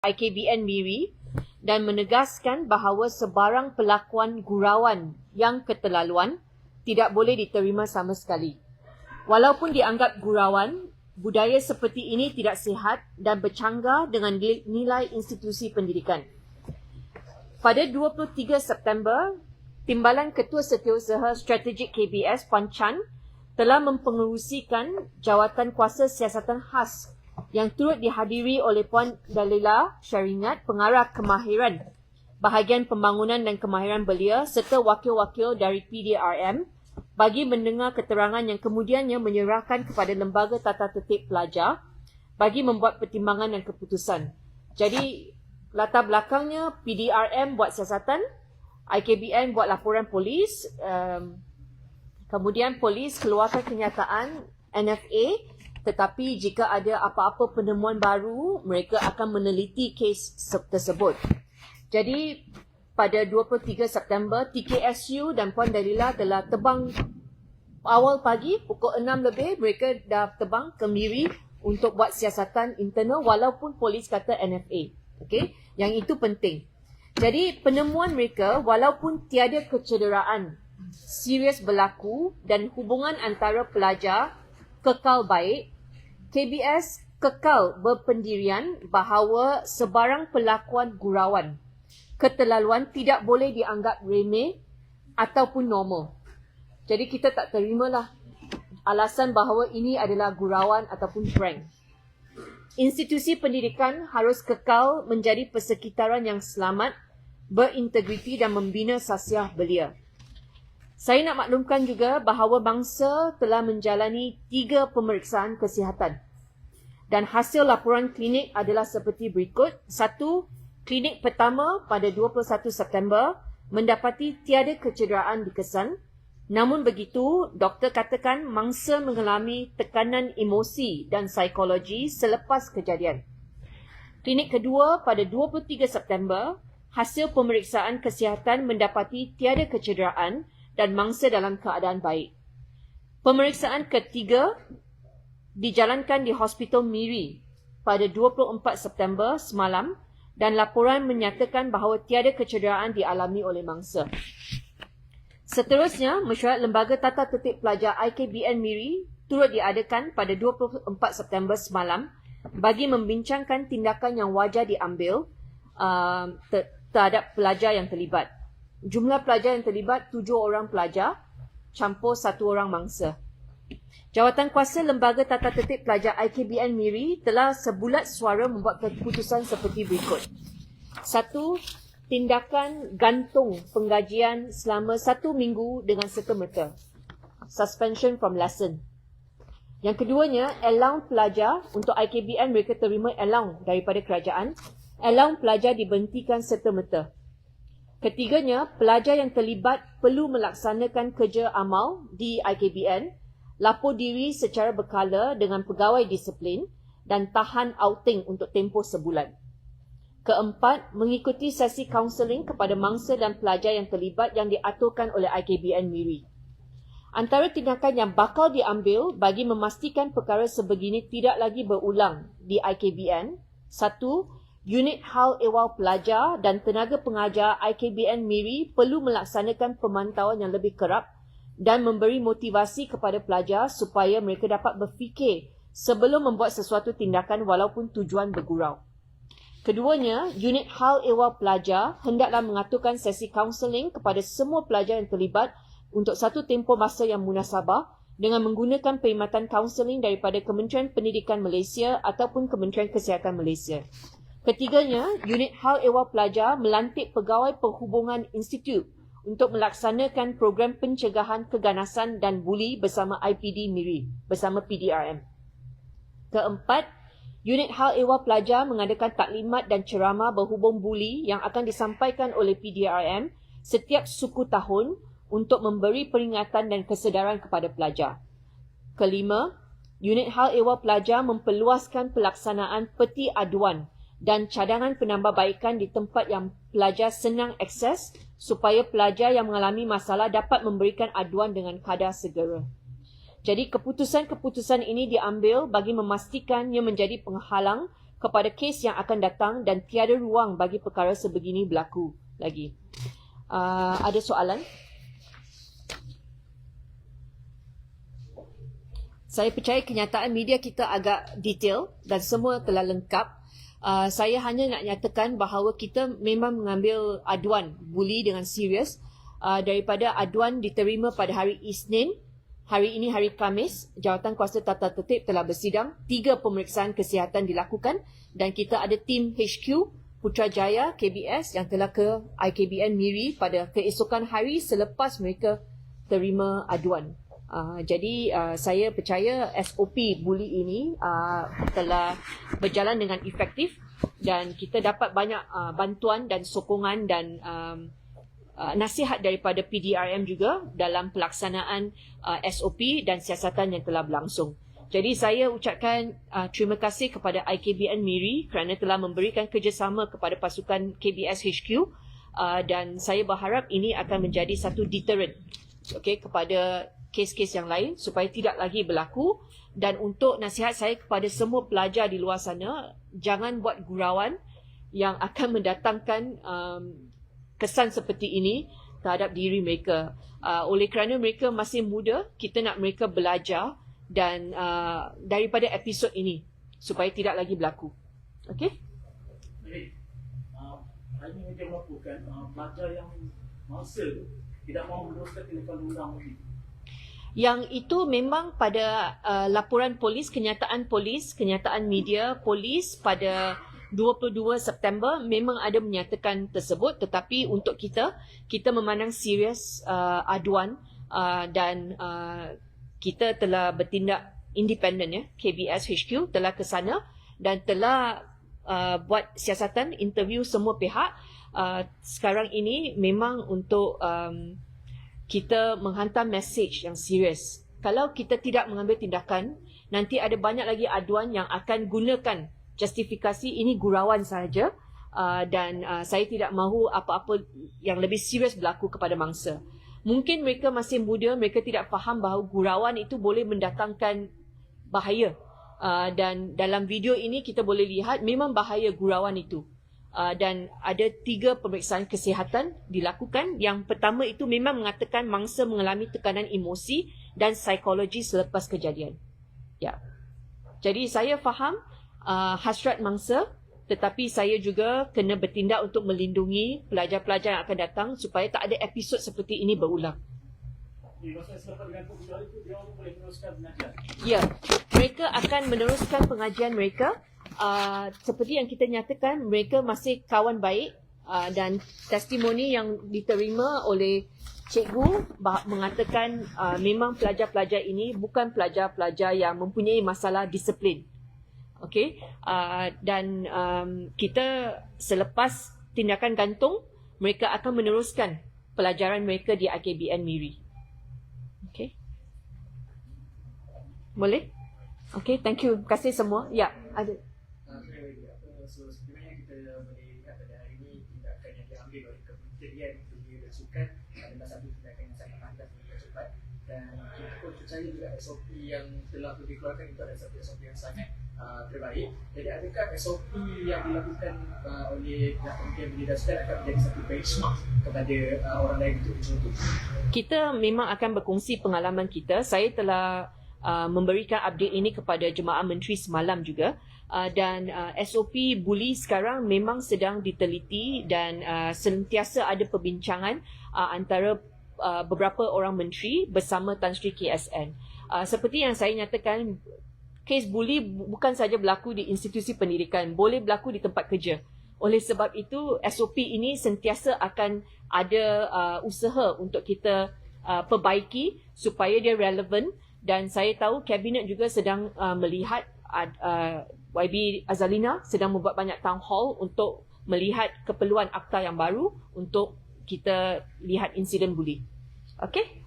IKBN Miri dan menegaskan bahawa sebarang pelakuan gurauan yang keterlaluan tidak boleh diterima sama sekali. Walaupun dianggap gurauan, budaya seperti ini tidak sihat dan bercanggah dengan nilai institusi pendidikan. Pada 23 September, Timbalan Ketua Setiausaha Strategik KBS Puan Chan telah mempengerusikan jawatan kuasa siasatan khas yang turut dihadiri oleh Puan Dalila Syaringat, pengarah kemahiran bahagian pembangunan dan kemahiran belia serta wakil-wakil dari PDRM bagi mendengar keterangan yang kemudiannya menyerahkan kepada lembaga tata tertib pelajar bagi membuat pertimbangan dan keputusan. Jadi latar belakangnya PDRM buat siasatan, IKBN buat laporan polis, um, kemudian polis keluarkan kenyataan NFA tetapi jika ada apa-apa penemuan baru, mereka akan meneliti kes tersebut. Jadi pada 23 September, TKSU dan Puan Dalila telah tebang awal pagi, pukul 6 lebih, mereka dah tebang ke Miri untuk buat siasatan internal walaupun polis kata NFA. Okay? Yang itu penting. Jadi penemuan mereka walaupun tiada kecederaan serius berlaku dan hubungan antara pelajar kekal baik, KBS kekal berpendirian bahawa sebarang pelakuan gurauan, keterlaluan tidak boleh dianggap remeh ataupun normal. Jadi kita tak terimalah alasan bahawa ini adalah gurauan ataupun prank. Institusi pendidikan harus kekal menjadi persekitaran yang selamat, berintegriti dan membina sasiah belia. Saya nak maklumkan juga bahawa bangsa telah menjalani tiga pemeriksaan kesihatan. Dan hasil laporan klinik adalah seperti berikut. Satu, klinik pertama pada 21 September mendapati tiada kecederaan di kesan. Namun begitu, doktor katakan mangsa mengalami tekanan emosi dan psikologi selepas kejadian. Klinik kedua pada 23 September, hasil pemeriksaan kesihatan mendapati tiada kecederaan dan mangsa dalam keadaan baik. Pemeriksaan ketiga dijalankan di Hospital Miri pada 24 September semalam dan laporan menyatakan bahawa tiada kecederaan dialami oleh mangsa. Seterusnya, mesyuarat Lembaga Tata Tertib Pelajar IKBN Miri turut diadakan pada 24 September semalam bagi membincangkan tindakan yang wajar diambil uh, terhadap pelajar yang terlibat. Jumlah pelajar yang terlibat tujuh orang pelajar campur satu orang mangsa. Jawatan kuasa Lembaga Tata Tertib Pelajar IKBN Miri telah sebulat suara membuat keputusan seperti berikut. Satu, tindakan gantung penggajian selama satu minggu dengan serta-merta. Suspension from lesson. Yang keduanya, allowance pelajar untuk IKBN mereka terima allowance daripada kerajaan. Allowance pelajar dibentikan serta-merta. Ketiganya, pelajar yang terlibat perlu melaksanakan kerja amal di IKBN, lapor diri secara berkala dengan pegawai disiplin dan tahan outing untuk tempoh sebulan. Keempat, mengikuti sesi kaunseling kepada mangsa dan pelajar yang terlibat yang diaturkan oleh IKBN Miri. Antara tindakan yang bakal diambil bagi memastikan perkara sebegini tidak lagi berulang di IKBN, satu, unit hal ehwal pelajar dan tenaga pengajar IKBN Miri perlu melaksanakan pemantauan yang lebih kerap dan memberi motivasi kepada pelajar supaya mereka dapat berfikir sebelum membuat sesuatu tindakan walaupun tujuan bergurau. Keduanya, unit hal ehwal pelajar hendaklah mengaturkan sesi kaunseling kepada semua pelajar yang terlibat untuk satu tempoh masa yang munasabah dengan menggunakan perkhidmatan kaunseling daripada Kementerian Pendidikan Malaysia ataupun Kementerian Kesihatan Malaysia. Ketiganya, unit hal ehwal pelajar melantik pegawai perhubungan institut untuk melaksanakan program pencegahan keganasan dan buli bersama IPD MIRI bersama PDRM. Keempat, Unit Hal Ehwal Pelajar mengadakan taklimat dan ceramah berhubung buli yang akan disampaikan oleh PDRM setiap suku tahun untuk memberi peringatan dan kesedaran kepada pelajar. Kelima, Unit Hal Ehwal Pelajar memperluaskan pelaksanaan peti aduan dan cadangan penambahbaikan di tempat yang pelajar senang akses supaya pelajar yang mengalami masalah dapat memberikan aduan dengan kadar segera. Jadi keputusan-keputusan ini diambil bagi memastikan ia menjadi penghalang kepada kes yang akan datang dan tiada ruang bagi perkara sebegini berlaku lagi. Uh, ada soalan? Saya percaya kenyataan media kita agak detail dan semua telah lengkap. Uh, saya hanya nak nyatakan bahawa kita memang mengambil aduan buli dengan serius uh, daripada aduan diterima pada hari Isnin. Hari ini hari Kamis, Jawatan Kuasa Tata Tertib telah bersidang. Tiga pemeriksaan kesihatan dilakukan dan kita ada tim HQ Putrajaya KBS yang telah ke IKBN Miri pada keesokan hari selepas mereka terima aduan. Uh, jadi uh, saya percaya SOP buli ini uh, telah berjalan dengan efektif dan kita dapat banyak uh, bantuan dan sokongan dan um, uh, nasihat daripada PDRM juga dalam pelaksanaan uh, SOP dan siasatan yang telah berlangsung. Jadi saya ucapkan uh, terima kasih kepada IKBN Miri kerana telah memberikan kerjasama kepada pasukan KBS HQ uh, dan saya berharap ini akan menjadi satu deterrent okay, kepada kes-kes yang lain supaya tidak lagi berlaku. Dan untuk nasihat saya kepada semua pelajar di luar sana jangan buat gurauan yang akan mendatangkan um, kesan seperti ini terhadap diri mereka. Uh, oleh kerana mereka masih muda kita nak mereka belajar dan uh, daripada episod ini supaya tidak lagi berlaku. Okey. Uh, hanya dia melakukan uh, pelajar yang masa tidak mahu meneruskan telefon undang ini yang itu memang pada uh, laporan polis, kenyataan polis, kenyataan media polis pada 22 September memang ada menyatakan tersebut. Tetapi untuk kita kita memandang serius uh, aduan uh, dan uh, kita telah bertindak independen ya. KBS HQ telah ke sana dan telah uh, buat siasatan interview semua pihak. Uh, sekarang ini memang untuk um, kita menghantar message yang serius. Kalau kita tidak mengambil tindakan, nanti ada banyak lagi aduan yang akan gunakan justifikasi ini gurauan sahaja uh, dan uh, saya tidak mahu apa-apa yang lebih serius berlaku kepada mangsa. Mungkin mereka masih muda, mereka tidak faham bahawa gurauan itu boleh mendatangkan bahaya. Uh, dan dalam video ini kita boleh lihat memang bahaya gurauan itu uh, dan ada tiga pemeriksaan kesihatan dilakukan. Yang pertama itu memang mengatakan mangsa mengalami tekanan emosi dan psikologi selepas kejadian. Ya. Jadi saya faham uh, hasrat mangsa tetapi saya juga kena bertindak untuk melindungi pelajar-pelajar yang akan datang supaya tak ada episod seperti ini berulang. Ya, mereka akan meneruskan pengajian mereka uh, seperti yang kita nyatakan mereka masih kawan baik uh, dan testimoni yang diterima oleh cikgu mengatakan uh, memang pelajar-pelajar ini bukan pelajar-pelajar yang mempunyai masalah disiplin. Okey, uh, dan um, kita selepas tindakan gantung mereka akan meneruskan pelajaran mereka di IKBN Miri. Okey. Boleh? Okey, thank you. Terima kasih semua. Ya, ada. Percaya juga SOP yang telah dikeluarkan itu adalah SOP yang sangat uh, terbaik. Jadi adakah SOP yang dilakukan uh, oleh pihak Kementerian Pendidikan Sukan akan menjadi satu benchmark kepada uh, orang lain untuk dicontoh? Kita memang akan berkongsi pengalaman kita. Saya telah uh, memberikan update ini kepada Jemaah Menteri semalam juga. Uh, dan uh, SOP buli sekarang memang sedang diteliti dan uh, sentiasa ada perbincangan uh, antara uh, beberapa orang menteri bersama Tan Sri KSN. Uh, seperti yang saya nyatakan, kes buli bukan saja berlaku di institusi pendidikan, boleh berlaku di tempat kerja. Oleh sebab itu, SOP ini sentiasa akan ada uh, usaha untuk kita uh, perbaiki supaya dia relevan dan saya tahu kabinet juga sedang uh, melihat uh, uh, YB Azalina sedang membuat banyak town hall untuk melihat keperluan akta yang baru untuk kita lihat insiden buli. Okay?